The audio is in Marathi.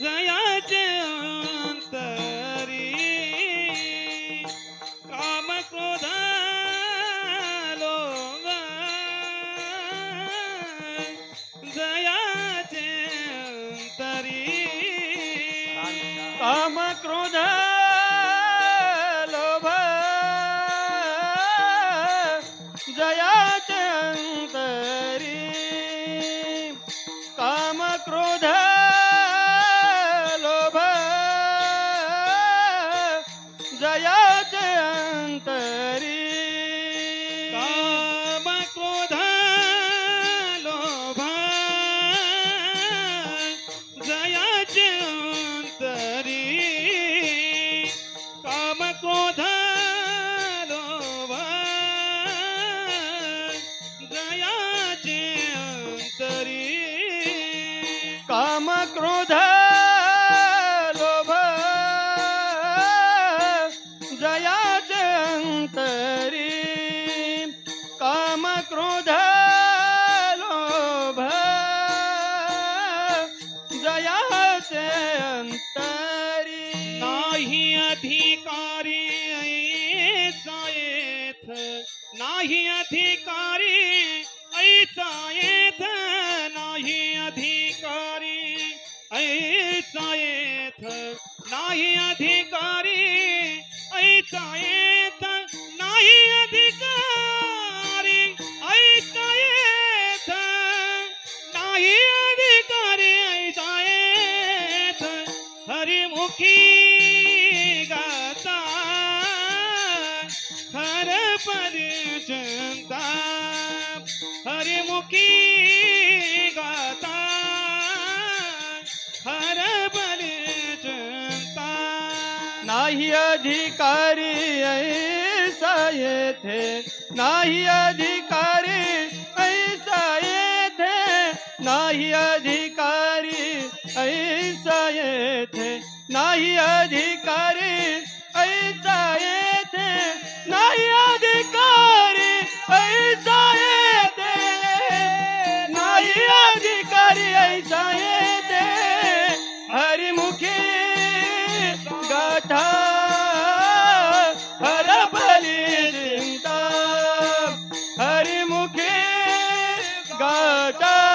जयाचे अंतरी काम क्रोधा लोग जयाचे अंतरी काम क्रोध लोभ जयाचे अंतरी काम क्रोध जयाचे अंतरी. काम क्रोध लोभ जयाचे अंतरी. काम क्रोध लोभ जयाचे अंतरी. काम क्रोध लोभ जया नाही अधिकारी ऐसा नाही अधिकारी नाही अधिकारी ऐसा अधिकारी ऐसा येथ नाही अधिकारी येथ हरिमुखी गाता हर हरिमुखी गाता। नाही अधिकारी ऐसा येथे नाही अधिकारी ऐसा येथे नाही अधिकारी ऐसा येथे नाही अधिकारी God. Yeah.